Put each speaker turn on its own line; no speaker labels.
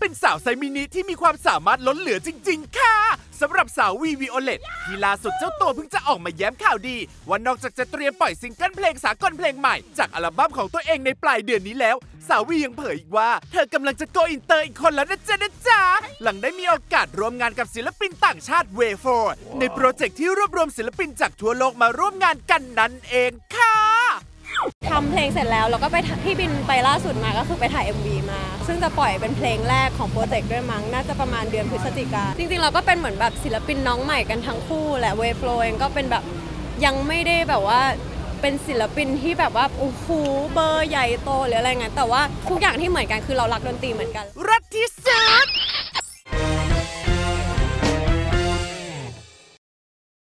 เป็นสาวไซมินิที่มีความสามารถล้นเหลือจริง ๆ ค่ะสำหรับสาววีวีโอเลตที่ล่าสุดเจ้าตัวเพิ่งจะออกมาแย้มข่าวดี ว่านอกจากจะเตรียมปล่อยซิงเกิลเพลงสากลเพลงใหม่ จากอัลบั้มของตัวเองในปลายเดือนนี้แล้ว สาววียังเผยอีกว่า เธอกำลังจะโกอินเตอร์อีกคนแล้วนะจ๊ะนะจ๊ะหลังได้มีโอกาสร่วมงานกับศิลปินต่างชาติเวฟอร์ในโปรเจกต์ที่รวบรวมศิลปินจากทั่วโลกมาร่วมงานกันนั่นเองค่ะ
ทำเพลงเสร็จแล้วแล้วก็ไปที่บินไปล่าสุดมาก็คือไปถ่าย MV มา ซึ่งจะปล่อยเป็นเพลงแรกของโปรเจกต์ด้วยมั้ง น่าจะประมาณเดือนพฤศจิกา จริงๆ เราก็เป็นเหมือนแบบศิลปินน้องใหม่กันทั้งคู่แหละเวฟโฟเองก็เป็นแบบยังไม่ได้แบบว่าเป็นศิลปินที่แบบว่าโอ้โหเบอร์ใหญ่โตหรืออะไรเงี้ยแต่ว่าทุกอย่างที่เหมือนกันคือเรารักดนตรีเหมือนกัน
รักที่